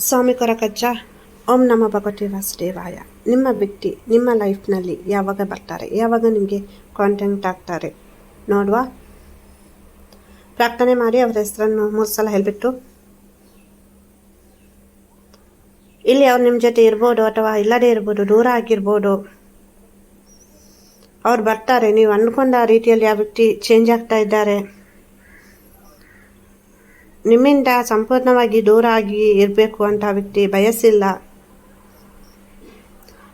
ಸ್ವಾಮಿ ಕೊರಕಜ್ಜ ಓಂ ನಮ ಭಗವತಿ ವಾಸುದೇವಾಯ. ನಿಮ್ಮ ವ್ಯಕ್ತಿ, ನಿಮ್ಮ ಲೈಫ್ನಲ್ಲಿ ಯಾವಾಗ ಬರ್ತಾರೆ? ಯಾವಾಗ ನಿಮಗೆ ಕಾಂಟ್ಯಾಕ್ಟ್ ಆಗ್ತಾರೆ? ನೋಡುವ. ಪ್ರಾರ್ಥನೆ ಮಾಡಿ ಅವರ ಹೆಸರನ್ನು ಮೂರು ಸಲ ಹೇಳಿಬಿಟ್ಟು. ಇಲ್ಲಿ ಅವ್ರು ನಿಮ್ಮ ಜೊತೆ ಇರ್ಬೋದು ಅಥವಾ ಇಲ್ಲದೇ ಇರ್ಬೋದು, ದೂರ ಆಗಿರ್ಬೋದು. ಅವ್ರು ಬರ್ತಾರೆ. ನೀವು ಅಂದ್ಕೊಂಡ ರೀತಿಯಲ್ಲಿ ಆ ವ್ಯಕ್ತಿ ಚೇಂಜ್ ಆಗ್ತಾ ಇದ್ದಾರೆ. ನಿಮ್ಮಿಂದ ಸಂಪೂರ್ಣವಾಗಿ ದೂರ ಆಗಿ ಇರಬೇಕು ಅಂತ ವ್ಯಕ್ತಿ ಬಯಸಿಲ್ಲ.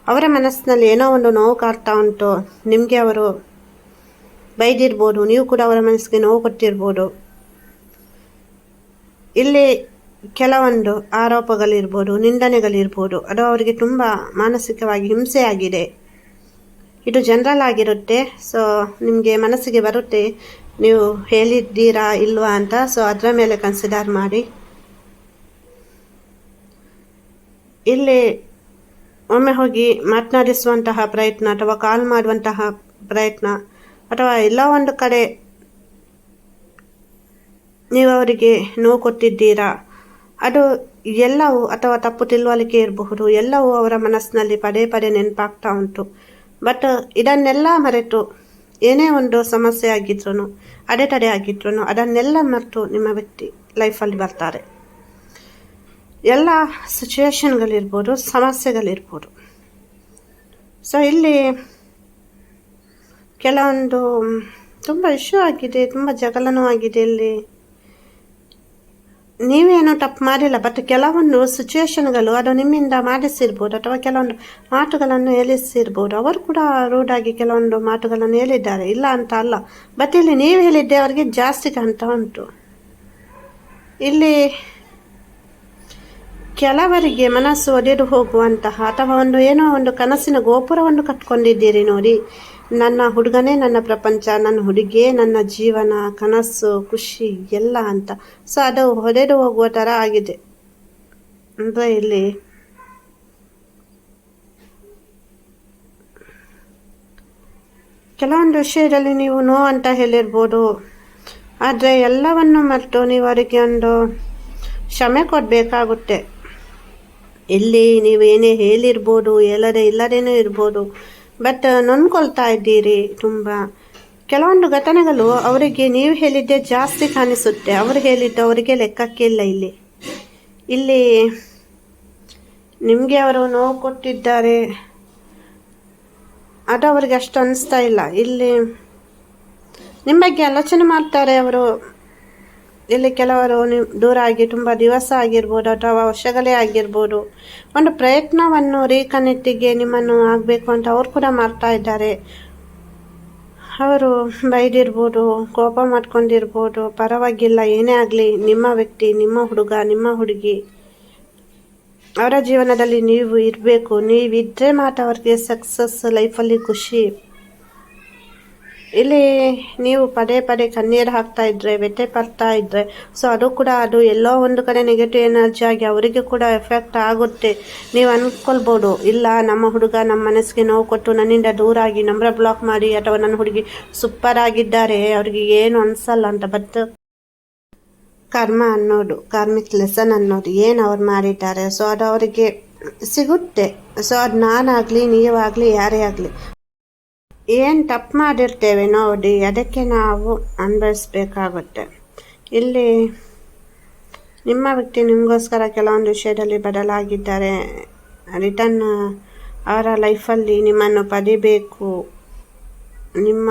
ಅವರ ಮನಸ್ಸಿನಲ್ಲಿ ಏನೋ ಒಂದು ನೋವು ಕಾಡ್ತಾ ಉಂಟು. ನಿಮಗೆ ಅವರು ಬೈದಿರ್ಬೋದು, ನೀವು ಕೂಡ ಅವರ ಮನಸ್ಸಿಗೆ ನೋವು ಕೊಟ್ಟಿರ್ಬೋದು. ಇಲ್ಲಿ ಕೆಲವೊಂದು ಆರೋಪಗಳಿರ್ಬೋದು, ನಿಂದನೆಗಳಿರ್ಬೋದು. ಅದು ಅವರಿಗೆ ತುಂಬ ಮಾನಸಿಕವಾಗಿ ಹಿಂಸೆ ಆಗಿದೆ ಇದು ಜನರಲ್ ಆಗಿರುತ್ತೆ ಸೊ ನಿಮಗೆ ಮನಸ್ಸಿಗೆ ಬರುತ್ತೆ. ನೀವು ಹೇಳಿದ್ದೀರಾ ಇಲ್ವಾ ಅಂತ ಸೊ ಅದರ ಮೇಲೆ ಕನ್ಸಿಡರ್ ಮಾಡಿ. ಇಲ್ಲಿ ಒಮ್ಮೆ ಹೋಗಿ ಮಾತನಾಡಿಸುವಂತಹ ಪ್ರಯತ್ನ ಅಥವಾ ಕಾಲ್ ಮಾಡುವಂತಹ ಪ್ರಯತ್ನ ಅಥವಾ ಎಲ್ಲ ಒಂದು ಕಡೆ ನೀವು ಅವರಿಗೆ ನೋವು ಕೊಟ್ಟಿದ್ದೀರಾ, ಅದು ಎಲ್ಲವೂ ಅಥವಾ ತಪ್ಪು ತಿಳುವಳಿಕೆ ಇರಬಹುದು, ಎಲ್ಲವೂ ಅವರ ಮನಸ್ಸಿನಲ್ಲಿ ಪದೇ ಪದೇ ನೆನಪಾಗ್ತಾ ಉಂಟು. ಬಟ್ ಇದನ್ನೆಲ್ಲ ಮರೆತು ಏನೇ ಒಂದು ಸಮಸ್ಯೆ ಆಗಿದ್ರು ಅಡೆತಡೆ ಆಗಿದ್ರು ಅದನ್ನೆಲ್ಲ ಮರೆತು ನಿಮ್ಮ ವ್ಯಕ್ತಿ ಲೈಫಲ್ಲಿ ಬರ್ತಾರೆ. ಎಲ್ಲ ಸಿಚುವೇಷನ್ಗಳಿರ್ಬೋದು ಸಮಸ್ಯೆಗಳಿರ್ಬೋದು. ಸೊ ಇಲ್ಲಿ ಕೆಲವೊಂದು, ತುಂಬ ಇಶ್ಯೂ ಆಗಿದೆ, ತುಂಬ ಜಗಳನೂ ಆಗಿದೆ ಇಲ್ಲಿ. ನೀವೇನು ತಪ್ಪು ಮಾಡಿಲ್ಲ ಬಟ್ ಕೆಲವೊಂದು ಸಿಚುವೇಶನ್ಗಳು ಅದು ನಿಮ್ಮಿಂದ ಮಾಡಿಸಿರ್ಬೋದು ಅಥವಾ ಕೆಲವೊಂದು ಮಾತುಗಳನ್ನು ಹೇಳಿಸಿರ್ಬೋದು. ಅವರು ಕೂಡ ರೂಢಾಗಿ ಕೆಲವೊಂದು ಮಾತುಗಳನ್ನು ಹೇಳಿದ್ದಾರೆ. ಇಲ್ಲ ಅಂತ ಅಲ್ಲ. ಬಟ್ ಇಲ್ಲಿ ನೀವು ಹೇಳಿದ್ದೆ ಅವರಿಗೆ ಜಾಸ್ತಿ ಕಾಣ್ತಾ ಉಂಟು. ಇಲ್ಲಿ ಕೆಲವರಿಗೆ ಮನಸ್ಸು ಒಡೆದು ಹೋಗುವಂತಹ ಅಥವಾ ಒಂದು ಏನೋ ಒಂದು ಕನಸಿನ ಗೋಪುರವನ್ನು ಕಟ್ಕೊಂಡಿದ್ದೀರಿ ನೋಡಿ. ನನ್ನ ಹುಡುಗನೇ ನನ್ನ ಪ್ರಪಂಚ, ನನ್ನ ಹುಡುಗಿಯೇ ನನ್ನ ಜೀವನ, ಕನಸು, ಖುಷಿ, ಎಲ್ಲ ಅಂತ. ಸೊ ಅದು ಹೊಡೆದು ಹೋಗುವ ಥರ ಆಗಿದೆ. ಅಂದರೆ ಇಲ್ಲಿ ಕೆಲವೊಂದು ವಿಷಯದಲ್ಲಿ ನೀವು ನೋ ಅಂತ ಹೇಳಿರ್ಬೋದು. ಆದರೆ ಎಲ್ಲವನ್ನು ಮರೆತು ನೀವು ಅವರಿಗೆ ಒಂದು ಕ್ಷಮೆ ಕೊಡಬೇಕಾಗುತ್ತೆ. ಇಲ್ಲಿ ನೀವು ಏನೇ ಹೇಳಿರ್ಬೋದು, ಹೇಳದೆ ಇಲ್ಲದೇನೂ ಇರ್ಬೋದು. ಬಟ್ ನೊಂದ್ಕೊಳ್ತಾ ಇದ್ದೀರಿ ತುಂಬ. ಕೆಲವೊಂದು ಘಟನೆಗಳು ಅವರಿಗೆ ನೀವು ಹೇಳಿದ್ದೆ ಜಾಸ್ತಿ ಕಾಣಿಸುತ್ತೆ. ಅವರು ಹೇಳಿದ್ದು ಅವರಿಗೆ ಲೆಕ್ಕಕ್ಕಿಲ್ಲ ಇಲ್ಲಿ ಇಲ್ಲಿ. ನಿಮಗೆ ಅವರು ನೋವು ಕೊಟ್ಟಿದ್ದಾರೆ. ಅದು ಅವರಿಗೆ ಅಷ್ಟು ಅನಿಸ್ತಾ ಇಲ್ಲ. ಇಲ್ಲಿ ನಿಮ್ಮ ಬಗ್ಗೆ ಆಲೋಚನೆ ಮಾಡ್ತಾರೆ ಅವರು. ಇಲ್ಲಿ ಕೆಲವರು ದೂರ ಆಗಿ ತುಂಬ ದಿವಸ ಆಗಿರ್ಬೋದು ಅಥವಾ ವರ್ಷಗಳೇ ಆಗಿರ್ಬೋದು. ಒಂದು ಪ್ರಯತ್ನವನ್ನು ರೀಕನೆಕ್ಟಿಗೆ ನಿಮ್ಮನ್ನು ಆಗಬೇಕು ಅಂತ ಅವ್ರು ಕೂಡ ಮಾಡ್ತಾ ಇದ್ದಾರೆ. ಅವರು ಬೈದಿರ್ಬೋದು, ಕೋಪ ಮಾಡ್ಕೊಂಡಿರ್ಬೋದು, ಪರವಾಗಿಲ್ಲ, ಏನೇ ಆಗಲಿ, ನಿಮ್ಮ ವ್ಯಕ್ತಿ, ನಿಮ್ಮ ಹುಡುಗ, ನಿಮ್ಮ ಹುಡುಗಿ. ಅವರ ಜೀವನದಲ್ಲಿ ನೀವು ಇರಬೇಕು. ನೀವಿದ್ದರೆ ಮಾತ್ರ ಅವ್ರಿಗೆ ಸಕ್ಸಸ್ ಲೈಫಲ್ಲಿ ಖುಷಿ. ಇಲ್ಲಿ ನೀವು ಪದೇ ಪದೇ ಕಣ್ಣೀರು ಹಾಕ್ತಾ ಇದ್ರೆ ವ್ಯಥೆ ಪಡ್ತಾ ಇದ್ರೆ ಸೊ ಅದು ಕೂಡ ಅದು ಎಲ್ಲೋ ಒಂದು ಕಡೆ ನೆಗೆಟಿವ್ ಎನರ್ಜಿ ಆಗಿ ಅವರಿಗೆ ಕೂಡ ಎಫೆಕ್ಟ್ ಆಗುತ್ತೆ. ನೀವು ಅಂದ್ಕೊಳ್ಬೋದು ಇಲ್ಲ ನಮ್ಮ ಹುಡುಗ ನಮ್ಮ ಮನಸ್ಸಿಗೆ ನೋವು ಕೊಟ್ಟು ನನ್ನಿಂದ ದೂರ ಆಗಿ ನಂಬರ್ ಬ್ಲಾಕ್ ಮಾಡಿ ಅಥವಾ ನನ್ನ ಹುಡುಗಿ ಸೂಪರ್ ಆಗಿದ್ದಾರೆ, ಅವರಿಗೆ ಏನು ಅನ್ಸಲ್ಲ ಅಂತ ಬಟ್ ಕರ್ಮ ಅನ್ನೋದು ಕಾರ್ಮಿಕ್ ಲೆಸನ್ ಅನ್ನೋದು ಏನು ಅವ್ರು ಮಾಡಿದ್ದಾರೆ ಸೊ ಅದು ಅವರಿಗೆ ಸಿಗುತ್ತೆ. ಸೊ ಅದು ನಾನಾಗಲಿ, ನೀವಾಗಲಿ, ಯಾರೇ ಆಗಲಿ. ಏನು ತಪ್ಪು ಮಾಡಿರ್ತೇವೆ ನೋಡಿ, ಅದಕ್ಕೆ ನಾವು ಅನುಭವಿಸ್ಬೇಕಾಗುತ್ತೆ. ಇಲ್ಲಿ ನಿಮ್ಮ ವ್ಯಕ್ತಿ ನಿಮಗೋಸ್ಕರ ಕೆಲವೊಂದು ವಿಷಯದಲ್ಲಿ ಬದಲಾಗಿದ್ದಾರೆ. ರಿಟರ್ನ್ ಅವರ ಲೈಫಲ್ಲಿ ನಿಮ್ಮನ್ನು ಪಡಿಬೇಕು ನಿಮ್ಮ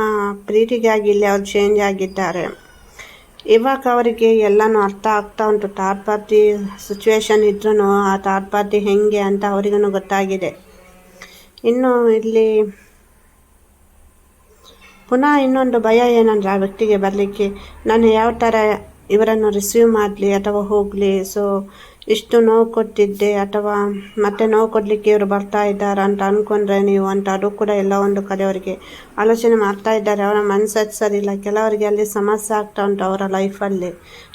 ಪ್ರೀತಿಗಾಗಿ ಇಲ್ಲಿ ಅವರು ಚೇಂಜ್ ಆಗಿದ್ದಾರೆ. ಇವಾಗ ಅವರಿಗೆ ಎಲ್ಲನೂ ಅರ್ಥ ಆಗ್ತಾ ಉಂಟು. ಪಾರ್ಟಿ ಸಿಚುವೇಶನ್ ಇದ್ರೂ ಆ ಥರ್ಡ್ ಪಾರ್ಟಿ ಹೆಂಗೆ ಅಂತ ಅವರಿಗೂ ಗೊತ್ತಾಗಿದೆ. ಇನ್ನು ಇಲ್ಲಿ ಪುನಃ ಇನ್ನೊಂದು ಭಯ ಏನಂದರೆ ಆ ವ್ಯಕ್ತಿಗೆ ಬರಲಿಕ್ಕೆ, ನಾನು ಯಾವ ಥರ ಇವರನ್ನು ರಿಸೀವ್ ಮಾಡಲಿ ಅಥವಾ ಹೋಗಲಿ? ಸೊ ಇಷ್ಟು ನೋವು ಕೊಟ್ಟಿದ್ದೆ ಅಥವಾ ಮತ್ತೆ ನೋವು ಕೊಡಲಿಕ್ಕೆ ಇವರು ಬರ್ತಾ ಇದ್ದಾರೆ ಅಂತ ಅಂದ್ಕೊಂಡ್ರೆ ನೀವು ಅಂತ ಅದು ಕೂಡ ಎಲ್ಲ ಒಂದು ಕಡೆ ಅವರಿಗೆ ಆಲೋಚನೆ ಮಾಡ್ತಾ ಇದ್ದಾರೆ. ಅವರ ಮನಸ್ಸು ಸರಿ ಇಲ್ಲ. ಕೆಲವರಿಗೆ ಅಲ್ಲಿ ಸಮಸ್ಯೆ ಆಗ್ತಾ ಉಂಟು ಅವರ ಲೈಫಲ್ಲಿ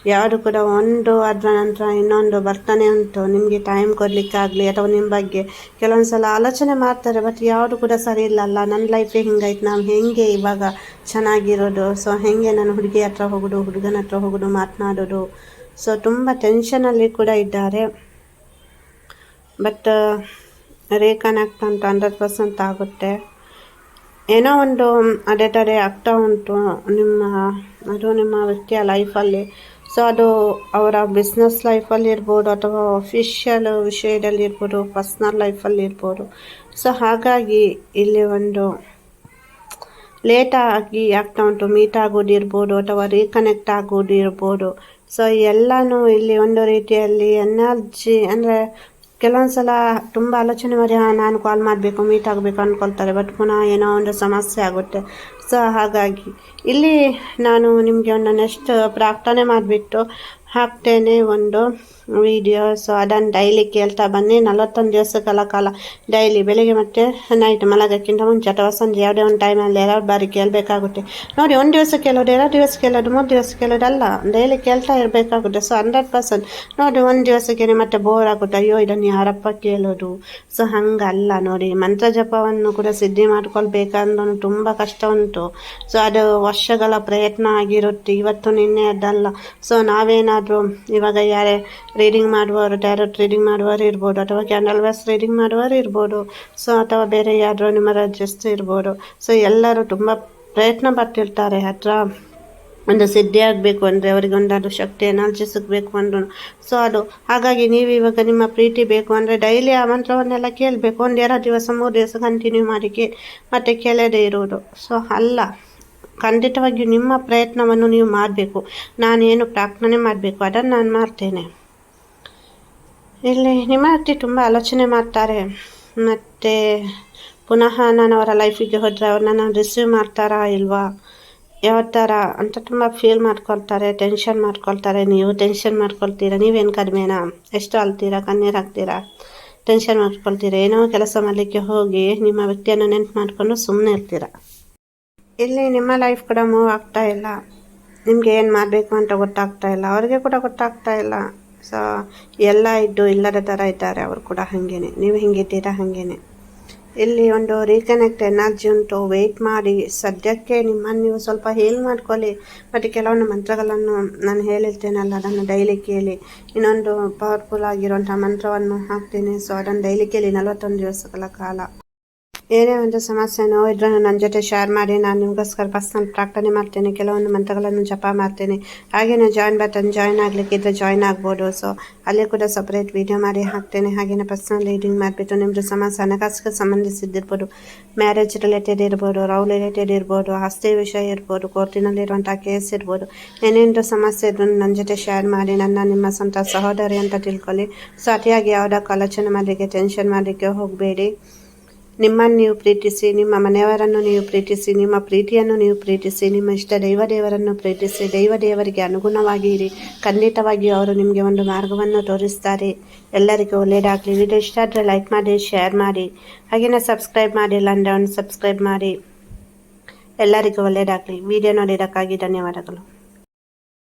ಯಾರು ಕೂಡ ಒಂದು ಅದರ ನಂತರ ಇನ್ನೊಂದು ಬರ್ತಾನೆ ಉಂಟು. ನಿಮಗೆ ಟೈಮ್ ಕೊಡಲಿಕ್ಕಾಗಲಿ ಅಥವಾ ನಿಮ್ಮ ಬಗ್ಗೆ ಕೆಲವೊಂದು ಸಲ ಆಲೋಚನೆ ಮಾಡ್ತಾರೆ ಬಟ್ ಯಾವುದು ಕೂಡ ಸರಿ ಇಲ್ಲಲ್ಲ. ನನ್ನ ಲೈಫೇ ಹಿಂಗಾಯ್ತು. ನಾವು ಹೇಗೆ ಇವಾಗ ಚೆನ್ನಾಗಿರೋದು? ಸೊ ಹೇಗೆ ನಾನು ಹುಡುಗಿ ಹತ್ರ ಹೋಗೋದು, ಹುಡುಗನ ಹತ್ರ ಹೋಗೋದು, ಮಾತನಾಡೋದು? ಸೊ ತುಂಬ ಟೆನ್ಷನಲ್ಲಿ ಕೂಡ ಇದ್ದಾರೆ. ಬಟ್ ರೀಕನೆಕ್ಟ್ ಅಂತ ಹಂಡ್ರೆಡ್ ಪರ್ಸೆಂಟ್ ಆಗುತ್ತೆ. ಏನೋ ಒಂದು ಅಡೆತಡೆ ಆಗ್ತಾ ಉಂಟು, ನಿಮ್ಮ, ಅದು ನಿಮ್ಮ ವ್ಯಕ್ತಿಯ ಲೈಫಲ್ಲಿ ಸೊ ಅದು ಅವರ ಬಿಸ್ನೆಸ್ ಲೈಫಲ್ಲಿ ಇರ್ಬೋದು, ಅಥವಾ ಅಫಿಷಿಯಲ್ ವಿಷಯದಲ್ಲಿ ಇರ್ಬೋದು ಪರ್ಸ್ನಲ್ ಲೈಫಲ್ಲಿ ಇರ್ಬೋದು. ಸೊ ಹಾಗಾಗಿ ಇಲ್ಲಿ ಒಂದು ಲೇಟಾಗಿ ಆಗ್ತಾ ಉಂಟು ಮೀಟ್ ಆಗೋದಿರ್ಬೋದು, ಅಥವಾ ರೀಕನೆಕ್ಟ್ ಆಗೋದು ಇರ್ಬೋದು ಸೊ ಎಲ್ಲನೂ ಇಲ್ಲಿ ಒಂದು ರೀತಿಯಲ್ಲಿ ಎನರ್ಜಿ ಅಂದರೆ ಕೆಲವೊಂದು ಸಲ ತುಂಬ ಆಲೋಚನೆ ಮಾಡಿ, ಹಾಂ, ನಾನು ಕಾಲ್ ಮಾಡಬೇಕು ಮೀಟ್ ಆಗಬೇಕು ಅಂದ್ಕೊಳ್ತಾರೆ ಬಟ್ ಪುನಃ ಏನೋ ಒಂದು ಸಮಸ್ಯೆ ಆಗುತ್ತೆ. ಸೊ ಹಾಗಾಗಿ ಇಲ್ಲಿ ನಾನು ನಿಮಗೆ ಒಂದು ನೆಕ್ಸ್ಟ್ ಪ್ರಾರ್ಥನೆ ಮಾಡಿಬಿಟ್ಟು ಹಾಕ್ತೇನೆ ಒಂದು ಸೊ ಅದನ್ನು ಡೈಲಿ ಕೇಳ್ತಾ ಬನ್ನಿ. ನಲವತ್ತೊಂದು ದಿವಸಗಳ ಕಾಲ ಡೈಲಿ ಬೆಳಿಗ್ಗೆ ಮತ್ತು ನೈಟ್ ಮಲಗಕ್ಕಿಂತ ಮುಂಚೆ ಅಥವಾ ಸಂಜೆ ಯಾವುದೇ ಒಂದು ಟೈಮಲ್ಲಿ ಎರಡು ಬಾರಿ ಕೇಳಬೇಕಾಗುತ್ತೆ. ನೋಡಿ, ಒಂದು ದಿವಸ ಕೇಳೋದು, ಎರಡು ದಿವಸ ಕೇಳೋದು, ಮೂರು ದಿವಸ ಕೇಳೋದಲ್ಲ ಡೈಲಿ ಕೇಳ್ತಾ ಇರಬೇಕಾಗುತ್ತೆ. ಸೊ ಹಂಡ್ರೆಡ್ ಪರ್ಸೆಂಟ್ ನೋಡಿ, ಒಂದು ದಿವಸಕ್ಕೆ ಮತ್ತೆ ಬೋರ್ ಆಗುತ್ತೆ. ಅಯ್ಯೋ, ಇದನ್ನು ಯಾರಪ್ಪ ಕೇಳೋದು? ಸೊ ಹಂಗಲ್ಲ ನೋಡಿ. ಮಂತ್ರ ಜಪವನ್ನು ಕೂಡ ಸಿದ್ಧಿ ಮಾಡ್ಕೊಳ್ಬೇಕಂದ್ರೂ ತುಂಬ ಕಷ್ಟ ಉಂಟು. ಸೊ ಅದು ವರ್ಷಗಳ ಪ್ರಯತ್ನ ಆಗಿರುತ್ತೆ. ಇವತ್ತು ನಿನ್ನೆ ಅದಲ್ಲ. ಸೊ ನಾವೇನಾದರೂ ಇವಾಗ ಯಾರೇ ರೀಡಿಂಗ್ ಮಾಡುವವರು ಡೈರೆಕ್ಟ್ ರೀಡಿಂಗ್ ಮಾಡುವವರು ಇರ್ಬೋದು, ಅಥವಾ ಕ್ಯಾಂಡಲ್ ವ್ಯಾಸ್ ರೀಡಿಂಗ್ ಮಾಡುವವರು ಇರ್ಬೋದು, ಸೊ ಅಥವಾ ಬೇರೆ ಯಾರು ನಿಮ್ಮ ರಜಿಸ್ಟ್ ಇರ್ಬೋದು. ಸೊ ಎಲ್ಲರೂ ತುಂಬ ಪ್ರಯತ್ನ ಪಡ್ತಿರ್ತಾರೆ ಹತ್ರ. ಒಂದು ಸಿದ್ಧಿ ಆಗಬೇಕು ಅಂದರೆ ಅವರಿಗೆ ಒಂದಾದ್ರು ಶಕ್ತಿ ಎನರ್ಜಿ ಸಿಗಬೇಕು ಅಂದ್ರು ಸೊ ಅದು, ಹಾಗಾಗಿ ನೀವು ಇವಾಗ ನಿಮ್ಮ ಪ್ರೀತಿ ಬೇಕು ಅಂದರೆ ಡೈಲಿ ಆ ಮಂತ್ರವನ್ನೆಲ್ಲ ಕೇಳಬೇಕು. ಒಂದು ಎರಡು ದಿವಸ, ಮೂರು ದಿವಸ ಕಂಟಿನ್ಯೂ ಮಾಡಿ ಮತ್ತೆ ಕೇಳದೇ ಇರುವುದು. ಸೊ ಅಲ್ಲ. ಖಂಡಿತವಾಗಿಯೂ ನಿಮ್ಮ ಪ್ರಯತ್ನವನ್ನು ನೀವು ಮಾಡಬೇಕು. ನಾನೇನು ಪ್ರಾರ್ಥನೆ ಮಾಡಬೇಕು, ಅದನ್ನು ನಾನು ಮಾಡ್ತೇನೆ. ಇಲ್ಲಿ ನಿಮ್ಮ ಅತ್ತಿ ತುಂಬ ಆಲೋಚನೆ ಮಾಡ್ತಾರೆ. ಮತ್ತು ಪುನಃ ನಾನು ಅವರ ಲೈಫಿಗೆ ಹೋದರೆ ಅವ್ರನ್ನ ರಿಸೀವ್ ಮಾಡ್ತಾರಾ ಇಲ್ವಾ? ಯಾವ ಥರ ಅಂತ ತುಂಬ ಫೀಲ್ ಮಾಡ್ಕೊಳ್ತಾರೆ, ಟೆನ್ಷನ್ ಮಾಡ್ಕೊಳ್ತಾರೆ. ನೀವು ಟೆನ್ಷನ್ ಮಾಡ್ಕೊಳ್ತೀರಾ? ನೀವೇನು ಕಡಿಮೆನಾ? ಎಷ್ಟು ಅಳ್ತೀರಾ? ಕಣ್ಣೀರು ಹಾಕ್ತೀರಾ? ಟೆನ್ಷನ್ ಮಾಡ್ಕೊಳ್ತೀರಾ? ಏನೋ ಕೆಲಸ ಮಾಡಲಿಕ್ಕೆ ಹೋಗಿ ನಿಮ್ಮ ವ್ಯಕ್ತಿಯನ್ನು ನೆನ್ಪು ಮಾಡಿಕೊಂಡು ಸುಮ್ಮನೆ ಇರ್ತೀರ? ಇಲ್ಲಿ ನಿಮ್ಮ ಲೈಫ್ ಕೂಡ ಮೂವ್ ಆಗ್ತಾ ಇಲ್ಲ. ನಿಮಗೆ ಏನು ಮಾಡಬೇಕು ಅಂತ ಗೊತ್ತಾಗ್ತಾ ಇಲ್ಲ. ಅವ್ರಿಗೆ ಕೂಡ ಗೊತ್ತಾಗ್ತಾ ಇಲ್ಲ. ಸೊ ಎಲ್ಲ ಇದ್ದು ಇಲ್ಲದ ಥರ ಇದ್ದಾರೆ ಅವರು ಕೂಡ ಹಾಗೇನೆ. ನೀವು ಹಿಂಗಿದ್ದೀರಾ ಹಾಗೇನೆ. ಇಲ್ಲಿ ಒಂದು ರೀಕನೆಕ್ಟ್ ಎನರ್ಜಿ ಉಂಟು. ವೆಯ್ಟ್ ಮಾಡಿ. ಸದ್ಯಕ್ಕೆ ನಿಮ್ಮನ್ನು ನೀವು ಸ್ವಲ್ಪ ಹೇಲ್ ಮಾಡ್ಕೊಳ್ಳಿ. ಮತ್ತು ಕೆಲವೊಂದು ಮಂತ್ರಗಳನ್ನು ನಾನು ಹೇಳಿರ್ತೇನಲ್ಲ, ಅದನ್ನು ಡೈಲಿ ಕೇಳಿ. ಇನ್ನೊಂದು ಪವರ್ಫುಲ್ ಆಗಿರುವಂಥ ಮಂತ್ರವನ್ನು ಹಾಕ್ತೀನಿ. ಸೊ ಅದನ್ನು ಡೈಲಿ ಕೇಳಿ. ನಲವತ್ತೊಂದು ದಿವಸಗಳ ಕಾಲ. ಏನೇ ಒಂದು ಸಮಸ್ಯೆನೋ ಇದ್ರೂ ನನ್ನ ಜೊತೆ ಶೇರ್ ಮಾಡಿ ನಾನು ನಿಮಗೋಸ್ಕರ ಪರ್ಸ್ನಲ್ ಪ್ರಾರ್ಥನೆ ಮಾಡ್ತೇನೆ ಕೆಲವೊಂದು ಮಂತ್ರಗಳನ್ನು ಜಪ ಮಾಡ್ತೇನೆ ಹಾಗೆ ನಾನು ಜಾಯಿನ್ ಬಟನ್ ಜಾಯ್ನ್ ಆಗಲಿಕ್ಕಿದ್ರೆ ಜಾಯ್ನ್ ಆಗ್ಬೋದು ಸೊ ಅಲ್ಲಿ ಕೂಡ ಸಪ್ರೇಟ್ ವೀಡಿಯೋ ಮಾಡಿ ಹಾಕ್ತೇನೆ ಹಾಗೆಯೇ ಪರ್ಸ್ನಲ್ ರೀಡಿಂಗ್ ಮಾಡಿಬಿಟ್ಟು ನಿಮ್ಮದು ಸಮಸ್ಯೆ ಹಣಕಾಸಿಗೆ ಸಂಬಂಧಿಸಿದ್ದಿರ್ಬೋದು ಮ್ಯಾರೇಜ್ ರಿಲೇಟೆಡ್ ಇರ್ಬೋದು ರೌಲ್ ರಿಲೇಟೆಡ್ ಇರ್ಬೋದು ಆಸ್ತಿ ವಿಷಯ ಇರ್ಬೋದು ಕೋರ್ಟಿನಲ್ಲಿರುವಂಥ ಕೇಸ್ ಇರ್ಬೋದು ಏನೇನು ಸಮಸ್ಯೆ ಇದ್ರೂ ನನ್ನ ಜೊತೆ ಶೇರ್ ಮಾಡಿ ನನ್ನ ನಿಮ್ಮ ಸ್ವಂತ ಸಹೋದರಿ ಅಂತ ತಿಳ್ಕೊಳ್ಳಿ ಸೊ ಅತಿಯಾಗಿ ಯಾವುದಕ್ಕೂ ಆಲೋಚನೆ ಮಾಡಲಿಕ್ಕೆ ಟೆನ್ಷನ್ ಮಾಡಲಿಕ್ಕೆ ಹೋಗಬೇಡಿ ನಿಮ್ಮನ್ನು ನೀವು ಪ್ರೀತಿಸಿ ನಿಮ್ಮ ಮನೆಯವರನ್ನು ನೀವು ಪ್ರೀತಿಸಿ ನಿಮ್ಮ ಪ್ರೀತಿಯನ್ನು ನೀವು ಪ್ರೀತಿಸಿ ನಿಮ್ಮ ಇಷ್ಟ ದೈವ ದೇವರನ್ನು ಪ್ರೀತಿಸಿ ದೈವ ದೇವರಿಗೆ ಅನುಗುಣವಾಗಿ ಇರಿ ಖಂಡಿತವಾಗಿಯೂ ಅವರು ನಿಮಗೆ ಒಂದು ಮಾರ್ಗವನ್ನು ತೋರಿಸ್ತಾರೆ ಎಲ್ಲರಿಗೂ ಒಳ್ಳೆಯದಾಗಲಿ ವಿಡಿಯೋ ಇಷ್ಟ ಆದರೆ ಲೈಕ್ ಮಾಡಿ ಶೇರ್ ಮಾಡಿ ಹಾಗೆಯೇ ಸಬ್ಸ್ಕ್ರೈಬ್ ಮಾಡಿಲ್ಲ ಅಂದರೆ ಒಂದು ಸಬ್ಸ್ಕ್ರೈಬ್ ಮಾಡಿ ಎಲ್ಲರಿಗೂ ಒಳ್ಳೆಯದಾಗಲಿ ವಿಡಿಯೋ ನೋಡಿದ್ದಕ್ಕಾಗಿ ಧನ್ಯವಾದಗಳು